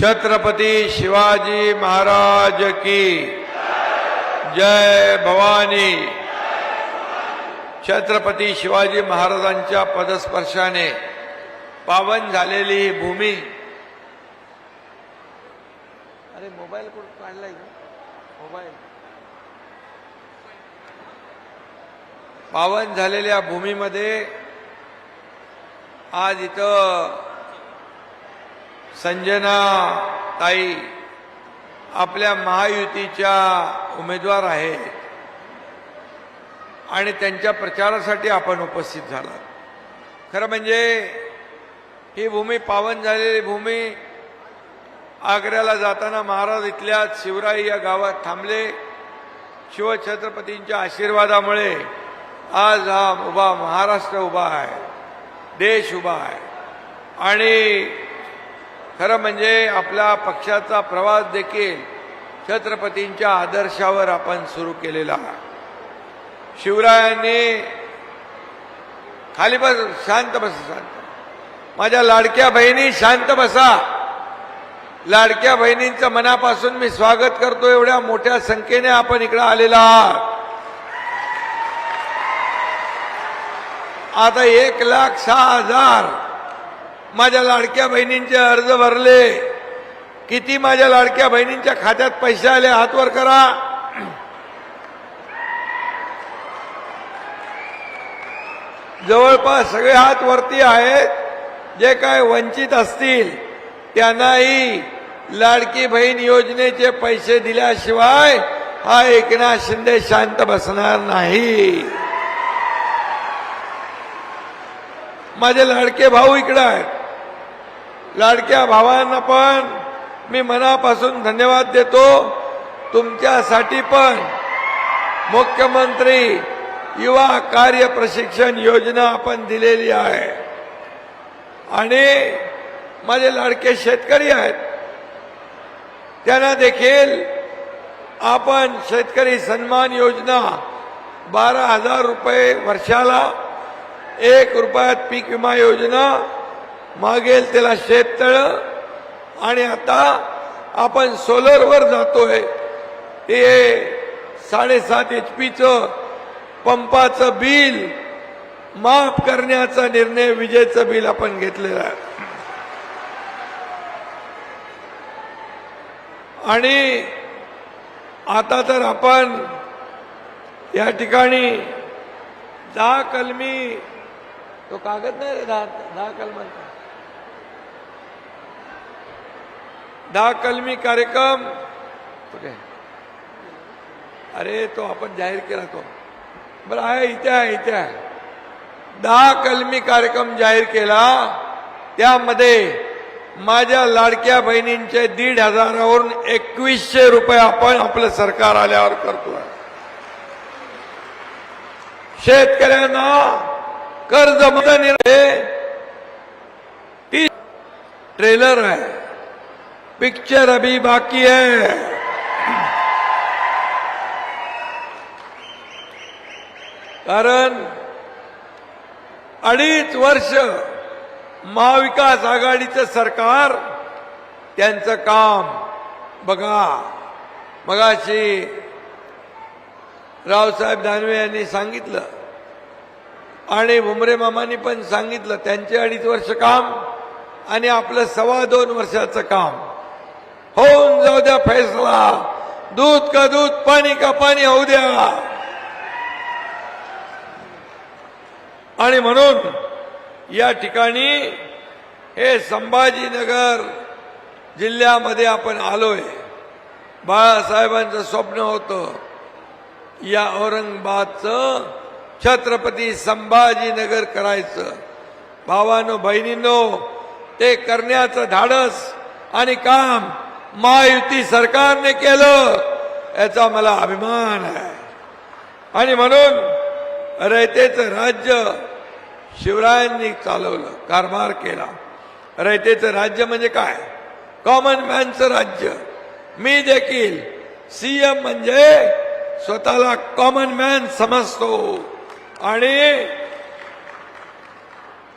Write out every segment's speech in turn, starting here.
छत्रपती शिवाजी महाराज की जय भवानी. छत्रपती शिवाजी महाराजांच्या पदस्पर्शाने पावन झालेली ही भूमी. अरे मोबाईल कुठं काढलाय का मोबाईल. पावन झालेल्या भूमीमध्ये आज इथं संजना ताई आपल्या महायुतीच्या उमेदवार आहेत. आणि त्यांच्या प्रचारासाठी आपण उपस्थित झाला खरं म्हणजे ही भूमी पावन झालेली भूमी आग्र्याला जाताना महाराज इथल्या शिवराई या गावात थांबले. शिवछत्रपतींच्या आशीर्वादामुळे आज हा उभा महाराष्ट्र उभा आहे देश उभा आहे. आणि खरं म्हणजे आपला पक्षाचा प्रवास देखील छत्रपतींच्या आदर्शावर आपण सुरू केलेला शिवरायांनी खाली बस शांत बसा शांत. माझ्या लाडक्या बहिणी शांत बसा. लाडक्या बहिणींचं मनापासून मी स्वागत करतो. एवढ्या मोठ्या संख्येने आपण इकडे आलेला आहात. आता एक लाख सहा हजार माझ्या लाडक्या बहिणींचे अर्ज भरले. किती माझ्या लाडक्या बहिणींच्या खात्यात पैसे आले हातवर करा. जवळपास सगळे हात वरती आहेत. जे काय वंचित असतील त्यांनाही लाडकी बहीण योजनेचे पैसे दिल्याशिवाय हा एकनाथ शिंदे शांत बसणार नाही. माझे लाडके भाऊ इकडे आहेत. लाडक्या भावांना पण मी मनापासून धन्यवाद देतो. तुमच्यासाठी पण. मुख्यमंत्री युवा कार्य प्रशिक्षण योजना आपण दिलेली आहे. आणि माझे लाडके शेतकरी आहेत. त्यांना देखील आपण शेतकरी सन्मान योजना बारा हजार रुपये वर्षाला एक रुपयात पीक विमा योजना मागेल त्याला शेततळ आणि आता आपण सोलरवर जातोय. ते साडेसात एच पीचं पंपाचं बिल माफ करण्याचा निर्णय विजेचं बिल आपण घेतलेला आहे. आणि आता तर आपण या ठिकाणी दहा कलमी तो कागद नाही रे दहा दहा कलमांचा. दहा कलमी कार्यक्रम. कुठे? अरे तो आपण जाहीर केला तो. बरं आहे इथे आहे इथे आहे. दहा कलमी कार्यक्रम जाहीर केला. त्यामध्ये माझ्या लाडक्या बहिणींचे दीड हजारावरून एकवीसशे रुपये आपण आपलं सरकार आल्यावर करतोय. शेतकऱ्यांना कर्ज ती ट्रेलर आहे. पिक्चर अभी बाकी है। कारण अडीच वर्ष महाविकास आघाडीचं सरकार त्यांचं काम बघा मगाशी रावसाहेब दानवे यांनी सांगितलं आणि भुमरे मामांनी पण सांगितलं त्यांचे अडीच वर्ष काम आणि आपलं सव्वा दोन वर्षाचं काम. होऊन जाऊ द्या फैसला. दूध का दूध पाणी का पाणी होऊ द्या. आणि म्हणून या ठिकाणी हे संभाजीनगर जिल्ह्यामध्ये आपण आलोय. बाळासाहेबांचं स्वप्न होतं या औरंगाबादचं छत्रपती संभाजीनगर करायचं. भावानो बहिणींनो ते करण्याचं धाडस आणि काम महायुती सरकारने केलं याचा मला अभिमान आहे. आणि म्हणून रयतेचं राज्य शिवरायांनी चालवलं कारभार केला. रयतेचं राज्य म्हणजे काय? कॉमन मॅनचं राज्य. मी देखील सीएम म्हणजे स्वतःला कॉमन मॅन समजतो. आणि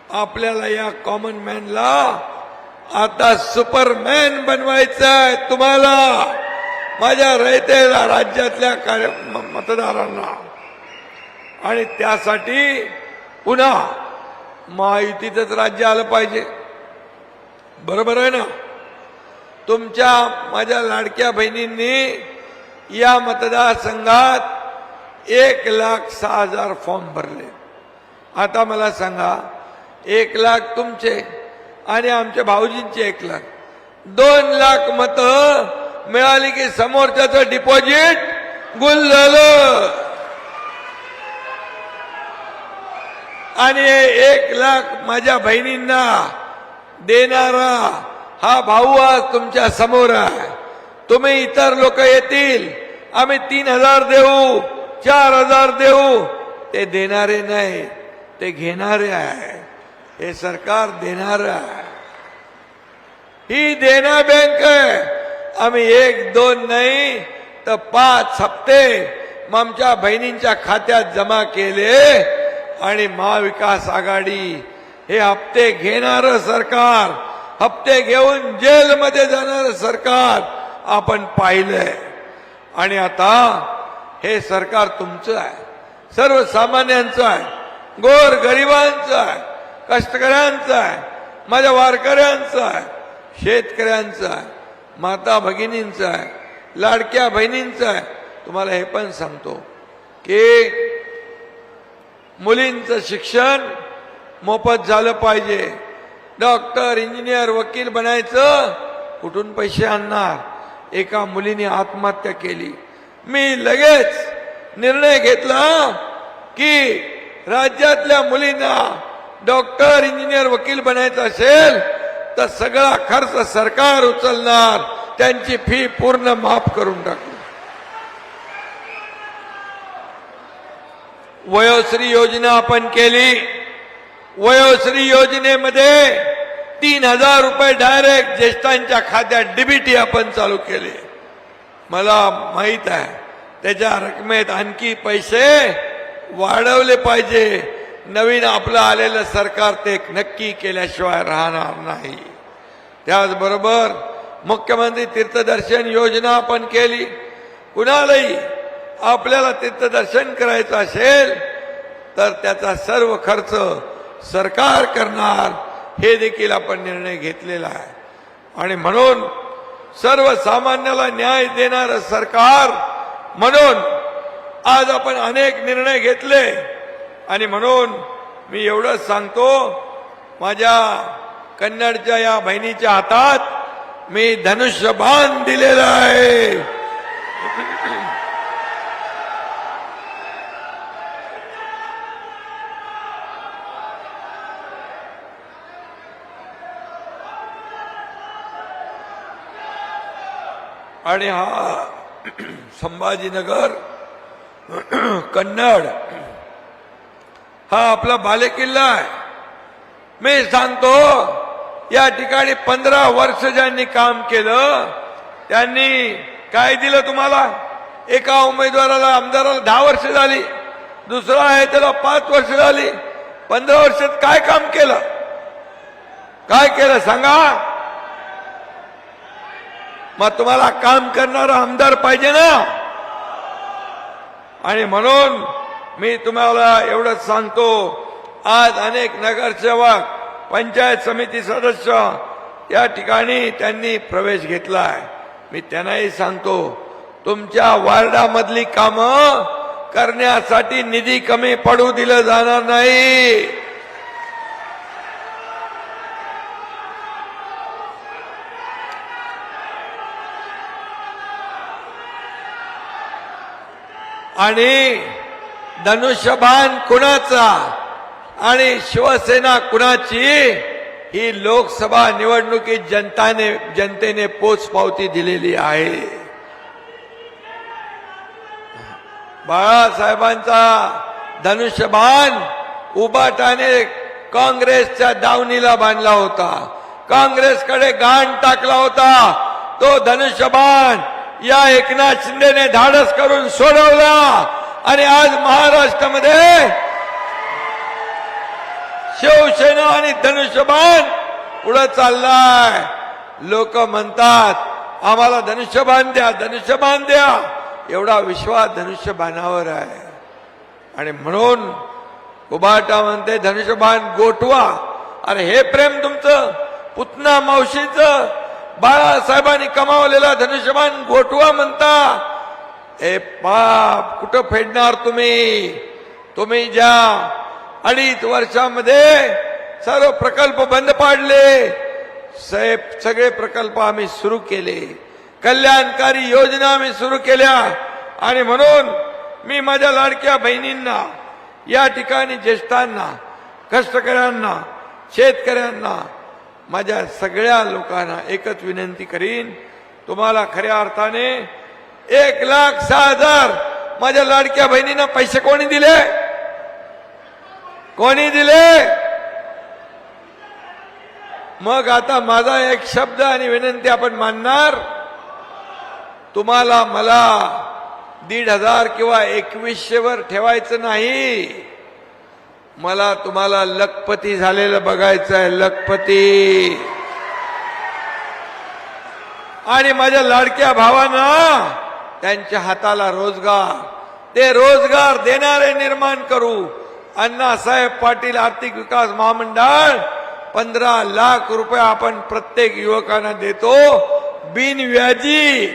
आपल्याला या कॉमन मॅनला आता सुपरमॅन बनवायचं आहे तुम्हाला. माझ्या रयतेला राज्यातल्या कार्य म- मतदारांना. आणि त्यासाठी पुन्हा महायुतीचंच राज्य आलं पाहिजे. बरोबर आहे ना? तुमच्या माझ्या लाडक्या बहिणींनी या मतदारसंघात एक लाख सहा हजार फॉर्म भरले. आता मला सांगा एक लाख तुमचे आणि आमच्या भाऊजींचे एक लाख. दोन लाख मत मिळाली की समोरच्याचं डिपॉझिट गुल झालं. आणि एक लाख माझ्या बहिणींना देणारा हा भाऊ आज तुमच्यासमोर आहे. तुम्ही इतर लोक येतील आम्ही तीन हजार देऊ चार हजार देऊ. ते देणारे नाही ते घेणारे आहे हे सरकार देणार आहे. ही देना बँक आहे. आम्ही एक दोन नाही तर पाच हप्ते मग आमच्या बहिणींच्या खात्यात जमा केले आणि महाविकास आघाडी हे हप्ते घेणार सरकार हप्ते घेऊन जेलमध्ये जाणार सरकार आपण पाहिलंय. आणि आता हे सरकार तुमचं आहे. सर्वसामान्यांचं आहे. गोर गरिबांचं आहे. कष्टकऱ्यांचा आहे माझ्या वारकऱ्यांचं आहे शेतकऱ्यांचं आहे माता भगिनींचं आहे लाडक्या बहिणींचं आहे. तुम्हाला हे पण सांगतो की मुलींचं शिक्षण मोफत झालं पाहिजे. डॉक्टर इंजिनियर वकील बनायचं कुठून पैसे आणणार? एका मुलीने आत्महत्या केली. मी लगेच निर्णय घेतला की राज्यातल्या मुलींना डॉक्टर इंजिनियर वकील बनायचं असेल तर सगळा खर्च सरकार उचलणार. त्यांची फी पूर्ण माफ करून टाकू वयोश्री योजना आपण केली. वयोश्री योजनेमध्ये तीन हजार रुपये डायरेक्ट ज्येष्ठांच्या खात्यात डीबीटी आपण चालू केले. मला माहीत आहे त्याच्या रकमेत आणखी पैसे वाढवले पाहिजे. नवीन आपलं आलेलं सरकार ते नक्की केल्याशिवाय राहणार नाही. त्याचबरोबर मुख्यमंत्री तीर्थदर्शन योजना आपण केली. कुणालाही आपल्याला तीर्थदर्शन करायचं असेल तर त्याचा सर्व खर्च सरकार करणार हे देखील आपण निर्णय घेतलेला आहे. आणि म्हणून सर्वसामान्याला न्याय देणारं सरकार म्हणून आज आपण अनेक निर्णय घेतले. आणि म्हणून मी एवढंच सांगतो माझ्या कन्नडच्या या बहिणीच्या हातात मी धनुष्यबाण दिलेलं आहे. आणि हा संभाजीनगर कन्नड हा आपला बालेकिल्ला आहे. मी सांगतो या ठिकाणी पंधरा वर्ष ज्यांनी काम केलं त्यांनी काय दिलं तुम्हाला? एका उमेदवाराला आमदाराला दहा वर्ष झाली दुसरा आहे त्याला पाच वर्ष झाली पंधरा वर्षात काय काम केलं? काय केलं सांगा? मग तुम्हाला काम करणारा आमदार पाहिजे ना? आणि म्हणून मी तुम्हाला एवढंच सांगतो आज अनेक नगरसेवक पंचायत समिती सदस्य या ठिकाणी त्यांनी प्रवेश घेतला आहे मी त्यांनाही सांगतो तुमच्या वार्डामधली कामं करण्यासाठी निधी कमी पडू दिलं जाणार नाही. आणि धनुष्यबाण कुणाचा आणि शिवसेना कुणाची? ही लोकसभा निवडणुकीत जनताने जनतेने पोचपावती दिलेली आहे. बाळासाहेबांचा धनुष्यबाण उबाटाने काँग्रेसच्या दावणीला बांधला होता. काँग्रेसकडे गाण टाकला होता. तो धनुष्यबाण या एकनाथ शिंदेने धाडस करून सोडवला. आणि आज महाराष्ट्रामध्ये शिवसेना आणि धनुष्यबाण पुढे चाललाय. लोक म्हणतात आम्हाला धनुष्यबाण द्या धनुष्यबाण द्या. एवढा विश्वास धनुष्यबाणावर आहे. आणि म्हणून उबाटा म्हणते धनुष्यबाण गोठवा. अरे हे प्रेम तुमचं पुतना मावशीचं. बाळासाहेबांनी कमावलेला धनुष्यबाण गोठवा म्हणता. हे पाप कुठं फेडणार तुम्ही? तुम्ही ज्या अडीच वर्षामध्ये सर्व प्रकल्प बंद पाडले साहेब सगळे प्रकल्प आम्ही सुरू केले कल्याणकारी योजना आम्ही सुरू केल्या आणि म्हणून मी माझ्या लाडक्या बहिणींना या ठिकाणी ज्येष्ठांना कष्टकऱ्यांना शेतकऱ्यांना माझ्या सगळ्या लोकांना एकच विनंती करीन तुम्हाला खऱ्या अर्थाने एक लाख सहा हजार. माझ्या लाडक्या बहिणींना पैसे कोणी दिले? कोणी दिले? मग आता माझा एक शब्द आणि विनंती आपण मानणार. तुम्हाला मला दीड हजार किंवा एकवीसशे वर ठेवायचं नाही. मला तुम्हाला लखपती झालेलं बघायचं आहे लखपती. आणि माझ्या लाडक्या भावांना त्यांच्या हाताला रोजगार. ते रोजगार देणारे निर्माण करू. अण्णासाहेब पाटील आर्थिक विकास महामंडळ पंधरा लाख रुपये आपण प्रत्येक युवकांना देतो. बिनव्याजी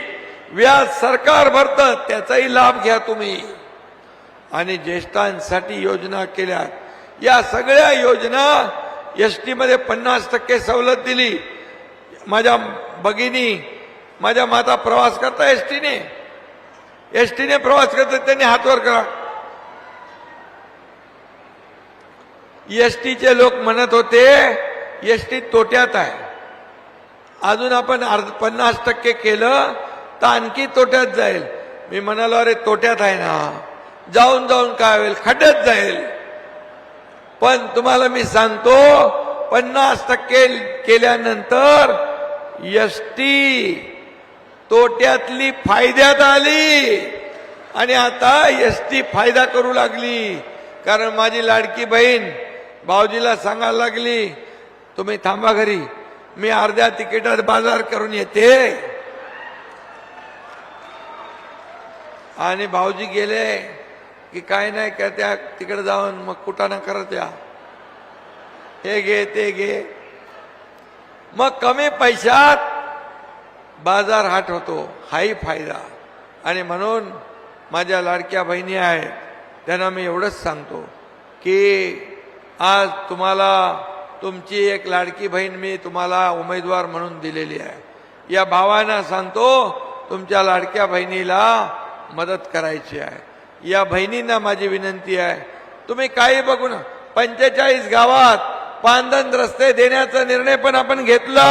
व्याज सरकार भरतं त्याचाही लाभ घ्या तुम्ही. आणि ज्येष्ठांसाठी योजना केल्या. या सगळ्या योजना एस टीमध्ये पन्नास टक्के सवलत दिली. माझ्या भगिनी माझ्या माता प्रवास करता एस टीने एस टीने प्रवास करतात त्यांनी हातवर करा. एस टीचे लोक म्हणत होते एस टी तोट्यात आहे. अजून आपण अर्ध पन्नास टक्के केलं तर आणखी तोट्यात जाईल. मी म्हणालो अरे तोट्यात आहे ना. जाऊन जाऊन काय होईल? खड्ड्यात जाईल. पण तुम्हाला मी सांगतो पन्नास टक्के केल्यानंतर एस टी तोट्यातली फायद्यात आली. आणि आता एस टी फायदा करू लागली. कारण माझी लाडकी बहीण भाऊजीला सांगायला लागली तुम्ही थांबा घरी. मी अर्ध्या तिकिटात बाजार करून येते. आणि भाऊजी गेले की काय नाही का त्या तिकडे जाऊन मग कुटाणा करत या. हे घे ते घे. मग कमी पैशात बाजार हाट होतो हाही फायदा. आणि म्हणून माझ्या लाडक्या बहिणी आहेत त्यांना मी एवढंच सांगतो की आज तुम्हाला तुमची एक लाडकी बहीण मी तुम्हाला उमेदवार म्हणून दिलेली आहे. या भावांना सांगतो तुमच्या लाडक्या बहिणीला मदत करायची आहे. या बहिणींना माझी विनंती आहे तुम्ही काही बघू ना पंचेचाळीस गावात पांदन रस्ते देण्याचा निर्णय पण आपण घेतला.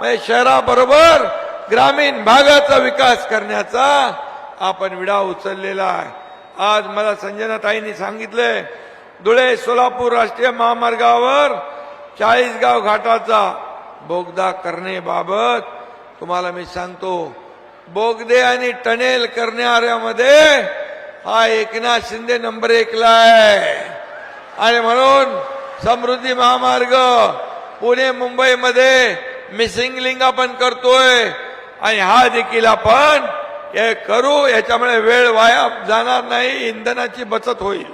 म्हणजे शहराबरोबर ग्रामीण भागाचा विकास करण्याचा आपण विडा उचललेला आहे. आज मला संजना ताईंनी सांगितलंय धुळे सोलापूर राष्ट्रीय महामार्गावर चाळीसगाव घाटाचा बोगदा करण्याबाबत तुम्हाला मी सांगतो बोगदे आणि टनेल करणाऱ्यामध्ये हा एकनाथ शिंदे नंबर एकला आहे. आणि म्हणून समृद्धी महामार्ग पुणे मुंबईमध्ये मिसिंग लिंग आपण करतोय. आणि हा देखील आपण हे करू याच्यामुळे वेळ वाया जाणार नाही इंधनाची बचत होईल.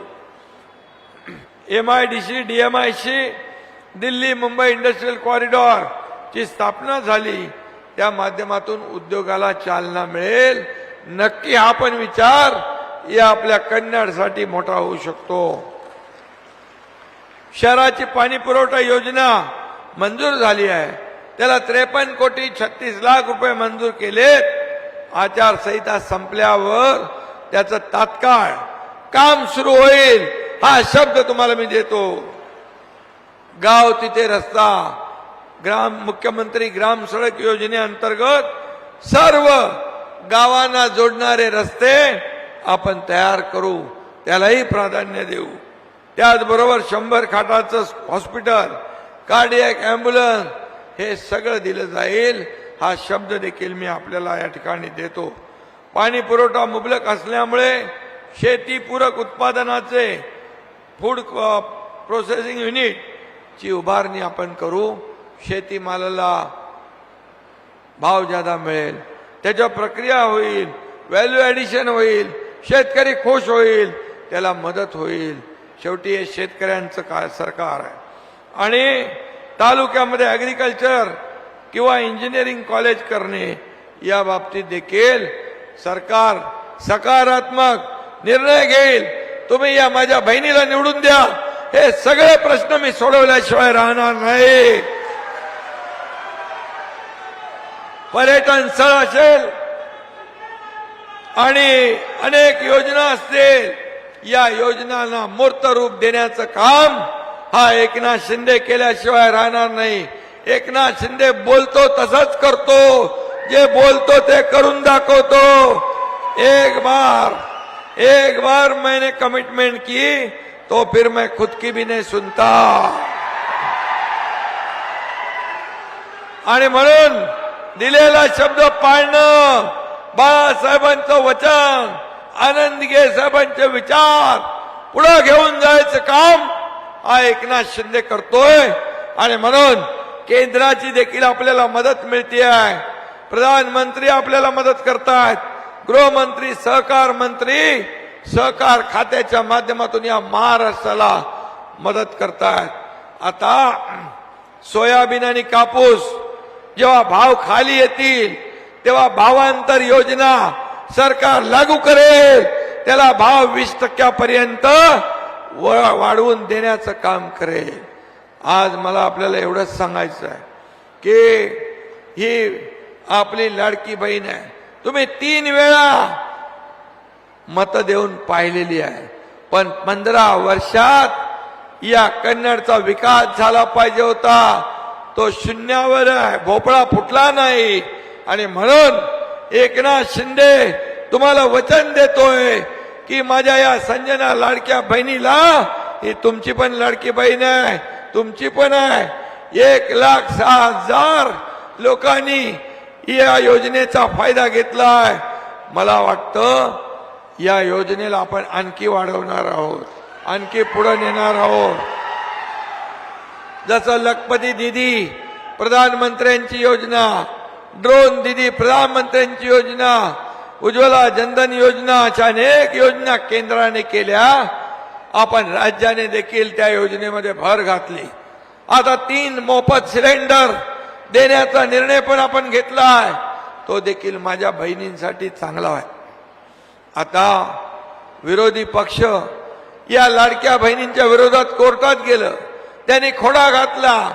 M I D C D M I C Delhi Mumbai industrial corridor ची स्थापना झाली. त्या माध्यमातून उद्योगाला चालना मिळेल. नक्की हा पण विचार या आपल्या कन्नडसाठी मोठा होऊ शकतो. शहराची पाणी पुरवठा योजना मंजूर झाली आहे. त्याला त्रेपन्न कोटी छत्तीस लाख रुपये मंजूर केलेत. आचारसंहिता संपल्यावर त्याचं तात्काळ काम सुरू होईल हा शब्द तुम्हाला मी देतो. गाव तिथे रस्ता ग्राम मुख्यमंत्री ग्राम सडक योजनेअंतर्गत सर्व गावांना जोडणारे रस्ते आपण तयार करू त्यालाही प्राधान्य देऊ. त्याचबरोबर शंभर खाटाचं हॉस्पिटल कार्डियक अँब्युलन्स हे सगळं दिलं जाईल हा शब्द देखील मी आपल्याला या ठिकाणी देतो. पाणी पुरवठा मुबलक असल्यामुळे शेतीपूरक उत्पादनाचे फूड प्रोसेसिंग युनिट ची उभारणी आपण करू. शेतीमालाला भाव ज्यादा मिळेल त्याच्या प्रक्रिया होईल व्हॅल्यू ॲडिशन होईल शेतकरी खुश होईल त्याला मदत होईल. शेवटी हे शेतकऱ्यांचं काय सरकार आहे. आणि तालुक्यामध्ये ॲग्रिकल्चर किंवा इंजिनिअरिंग कॉलेज करणे या बाबतीत देखील सरकार सकारात्मक निर्णय घेईल. तुम्ही या माझ्या बहिणीला निवडून द्या. हे सगळे प्रश्न मी सोडवल्याशिवाय राहणार नाही. पर्यटन स्थळ असेल आणि अनेक योजना असतील. या योजनांना मूर्त रूप देण्याचं काम हा एकनाथ शिंदे केल्याशिवाय राहणार नाही. एकनाथ शिंदे बोलतो तसंच करतो. जे बोलतो ते करून दाखवतो. एक बार एक बार मैंने कमिटमेंट की तो फिर मैं खुद की भी नहीं सुनता. आणि म्हणून दिलेला शब्द पाळणं बाळासाहेबांचं वचन आनंदगे साहेबांचे विचार पुढे घेऊन जायचं काम हा एकनाथ शिंदे करतोय. आणि म्हणून केंद्राची देखील आपल्याला मदत मिळते आहे प्रधानमंत्री आपल्याला मदत करतात गृहमंत्री सहकार मंत्री सहकार खात्याच्या माध्यमातून या महाराष्ट्राला मदत करतात आता सोयाबीन आणि कापूस जेव्हा भाव खाली येतील तेव्हा भावांतर योजना सरकार लागू करेल. त्याला भाव वीस टक्क्यापर्यंत व- वाढवून देण्याचं काम करेल. आज मला आपल्याला एवढंच सांगायचं आहे की ही आपली लाडकी बहीण आहे. तुम्ही तीन वेळा मत देऊन पाहिलेली आहे. पण पंधरा वर्षात या कन्नडचा विकास झाला पाहिजे होता. तो शून्यावर आहे. भोपळा फुटला नाही. आणि म्हणून एकनाथ शिंदे तुम्हाला वचन देतोय. की माझ्या या संजना लाडक्या बहिणीला ही तुमची पण लाडकी बहीण आहे तुमची पण आहे. एक लाख सहा हजार लोकांनी या योजनेचा फायदा घेतलाय. मला वाटतं या योजनेला आपण आणखी वाढवणार आहोत आणखी पुढे नेणार आहोत. जसं लखपती दिदी प्रधानमंत्र्यांची योजना ड्रोन दिदी प्रधानमंत्र्यांची योजना उज्ज्वला जनधन योजना अशा अनेक योजना केंद्राने केल्या. आपण राज्याने देखील त्या योजनेमध्ये भर घातली. आता तीन मोफत सिलेंडर देण्याचा निर्णय पण आपण घेतला आहे तो देखील माझ्या बहिणींसाठी चांगला आहे. आता विरोधी पक्ष या लाडक्या बहिणींच्या विरोधात कोर्टात गेलं. त्यांनी खोडा घातला.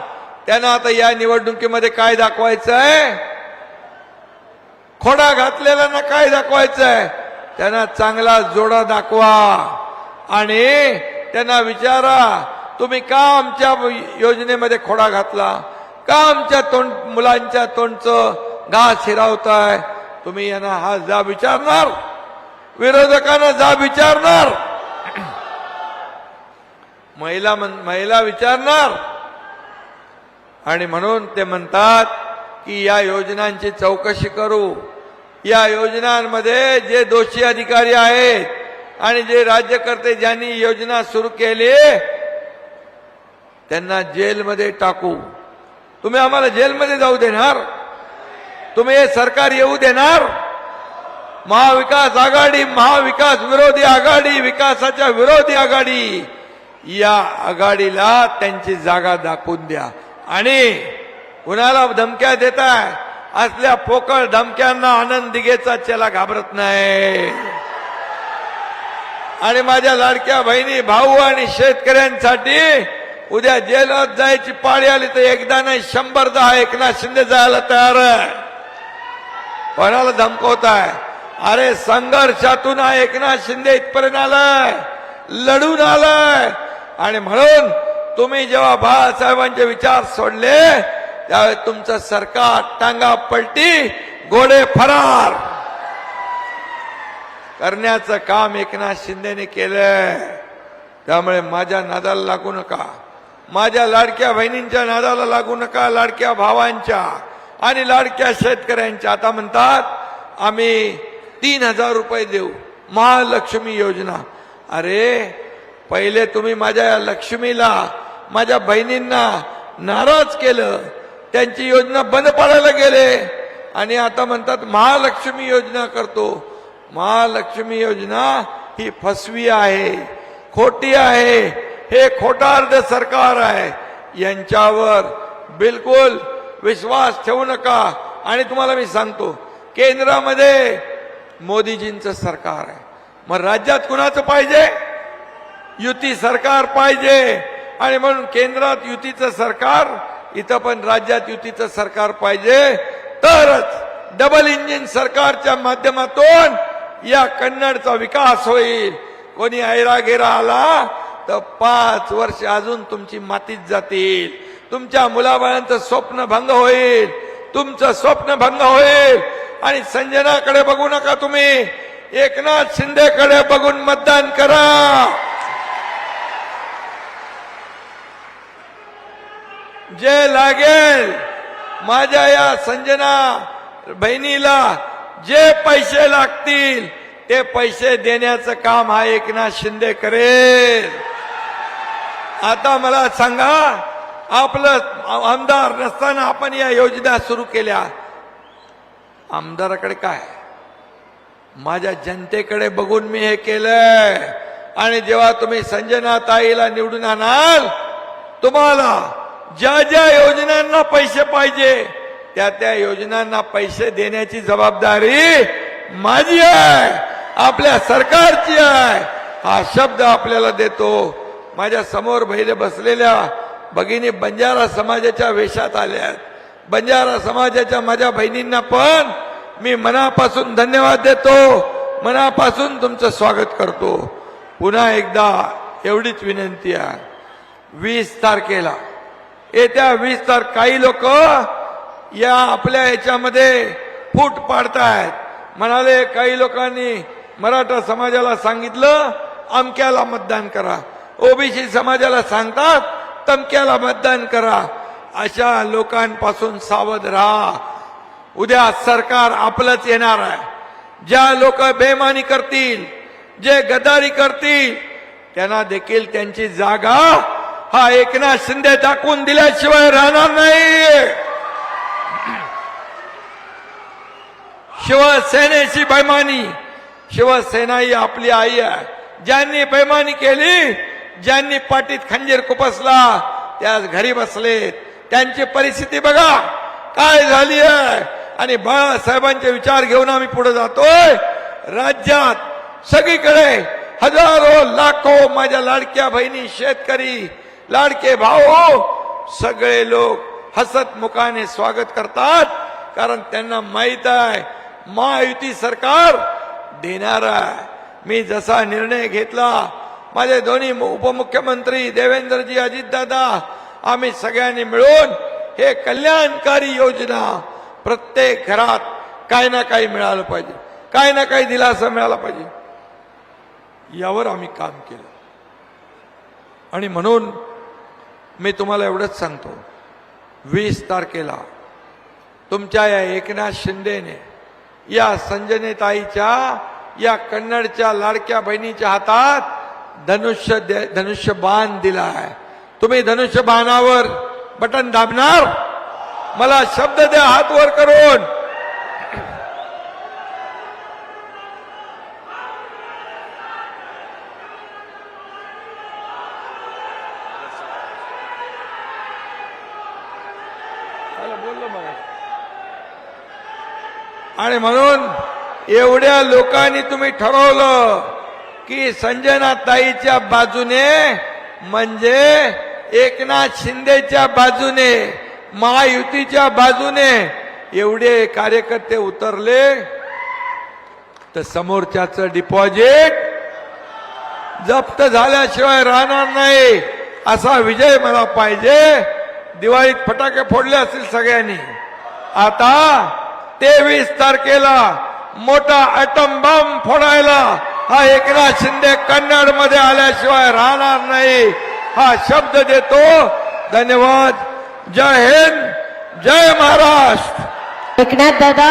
त्यांना आता या निवडणुकीमध्ये काय दाखवायचं आहे खोडा घातलेल्यांना काय दाखवायचं आहे त्यांना चांगला जोडा दाखवा. आणि त्यांना विचारा तुम्ही का आमच्या योजनेमध्ये खोडा घातला? का आमच्या तोंड मुलांच्या तोंडचं घास हिरावताय? तुम्ही यांना हा जा विचारणार. विरोधकांना जा विचारणार. महिला महिला विचारणार. आणि म्हणून ते म्हणतात की या योजनांची चौकशी करू. या योजनांमध्ये जे दोषी अधिकारी आहेत आणि जे राज्यकर्ते ज्यांनी योजना सुरू केली त्यांना जेलमध्ये टाकू. तुम्ही आम्हाला जेलमध्ये जाऊ देणार? तुम्ही हे सरकार येऊ देणार? महाविकास आघाडी महाविकास विरोधी आघाडी विकासाच्या विरोधी आघाडी या आघाडीला त्यांची जागा दाखवून द्या. आणि कुणाला धमक्या देताय. असल्या पोकळ धमक्यांना आनंद दिघेचा चेला घाबरत नाही. आणि माझ्या लाडक्या बहिणी भाऊ आणि शेतकऱ्यांसाठी उद्या जेलात जायची पाळी आली तर एकदा नाही शंभर दहा एकनाथ शिंदे जायला तयार आहे. कोणाला धमकवताय? अरे संघर्षातून हा एकनाथ शिंदे इथपर्यंत आलाय. लढून आलाय. आणि म्हणून तुम्ही जेव्हा बाळासाहेबांचे विचार सोडले त्यावेळेस तुमचं सरकार टांगा पलटी घोडे फरार. करण्याचं काम एकनाथ शिंदेने केलंय. त्यामुळे माझ्या नादाला लागू नका. माझ्या लाडक्या बहिणींच्या नादाला लागू नका लाडक्या भावांच्या आणि लाडक्या शेतकऱ्यांच्या. आता म्हणतात आम्ही तीन हजार रुपये देऊ. महालक्ष्मी योजना. अरे पहिले तुम्ही माझ्या लक्ष्मीला माझ्या बहिणींना नाराज केलं. त्यांची योजना बंद पाडायला गेले. आणि आता म्हणतात महालक्ष्मी योजना करतो. महालक्ष्मी योजना ही फसवी आहे खोटी आहे हे खोटारड सरकार आहे. यांच्यावर बिलकुल विश्वास ठेवू नका. आणि तुम्हाला मी सांगतो केंद्रामध्ये मोदीजींचं सरकार आहे. मग राज्यात कुणाचं पाहिजे? युती सरकार पाहिजे. आणि म्हणून केंद्रात युतीचं सरकार इथं पण राज्यात युतीचं सरकार पाहिजे. तरच डबल इंजिन सरकारच्या माध्यमातून या कन्नडचा विकास होईल. कोणी ऐरागेरा आला तर पाच वर्ष अजून तुमची मातीत जातील. तुमच्या मुलाबाळांचं स्वप्न भंग होईल. तुमचं स्वप्न भंग होईल. आणि संजनाकडे बघू नका तुम्ही. एकनाथ शिंदेकडे बघून मतदान करा. जे लागेल. माझ्या या संजना बहिणीला जे पैसे लागतील ते पैसे देण्याचं काम हा एकनाथ शिंदे करेल. आता मला सांगा आपलं आमदार नसताना आपण या योजना सुरू केल्या. आमदाराकडे काय? माझ्या जनतेकडे बघून मी हे केलंय. आणि जेव्हा तुम्ही संजना ताईला निवडून आणाल तुम्हाला ज्या ज्या योजनांना पैसे पाहिजे त्या त्या योजनांना पैसे देण्याची जबाबदारी माझी आहे आपल्या सरकारची आहे. हा शब्द आपल्याला देतो. माझ्यासमोर बहिले बसलेल्या भगिनी बंजारा समाजाच्या वेशात आल्यात बंजारा समाजाच्या माझ्या बहिणींना पण मी मनापासून धन्यवाद देतो. मनापासून तुमचं स्वागत करतो. पुन्हा एकदा एवढीच विनंती आहे. वीस तारखेला येत्या वीस तारख काही लोक या आपल्या याच्यामध्ये फूट पाडतायत. म्हणाले काही लोकांनी मराठा समाजाला सांगितलं अमक्याला मतदान करा. ओबीसी समाजाला सांगतात तमक्याला मतदान करा. अशा लोकांपासून सावध राहा. उद्या सरकार आपलंच येणार आहे. ज्या लोक बेमानी करतील जे गदारी करतील त्यांना देखील त्यांची जागा हा एकनाथ शिंदे टाकून दिल्याशिवाय राहणार नाही. शिवसेनेची बैमानी शिवसेना ही आपली आई आहे. ज्यांनी बैमानी केली ज्यांनी पाठीत खंजीर खुपसला त्याच घरी बसलेत. त्यांची परिस्थिती बघा काय झाली आहे? आणि बाळासाहेबांचे विचार घेऊन आम्ही पुढे जातोय. राज्यात सगळीकडे हजारो लाखो माझ्या लाडक्या बहिणी शेतकरी लाडके भाऊ सगळे लोक हसत मुखाने स्वागत करतात कारण त्यांना माहीत आहे महायुती सरकार देणार आहे. मी जसा निर्णय घेतला माझे दोन्ही उपमुख्यमंत्री देवेंद्रजी अजितदादा आम्ही सगळ्यांनी मिळून हे कल्याणकारी योजना प्रत्येक घरात काही ना काही मिळालं पाहिजे काही ना काही दिलासा मिळाला पाहिजे. यावर आम्ही काम केलं. आणि म्हणून मी तुम्हाला एवढंच सांगतो. वीस तारखेला तुमच्या या एकनाथ शिंदेने या संजनेताईच्या या कन्नडच्या लाडक्या बहिणीच्या हातात धनुष्य दे- धनुष्य बाण दिला आहे. तुम्ही धनुष्य बाणावर बटन दाबणार? मला शब्द द्या हात वर करून. आणि म्हणून एवढ्या लोकांनी तुम्ही ठरवलं की संजनाताईच्या बाजूने म्हणजे एकनाथ शिंदेच्या बाजूने महायुतीच्या बाजूने एवढे कार्यकर्ते उतरले. तर समोरच्याच डिपॉझिट जप्त झाल्याशिवाय राहणार नाही असा विजय मला पाहिजे. दिवाळीत फटाके फोडले असतील सगळ्यांनी. आता तेवीस तारखेला मोठा अॅटम बॉम्ब फोडायला हा एकनाथ शिंदे कन्नडमध्ये आल्याशिवाय राहणार नाही. हा शब्द देतो. धन्यवाद. जय हिंद. जय महाराष्ट्र. एकनाथ दादा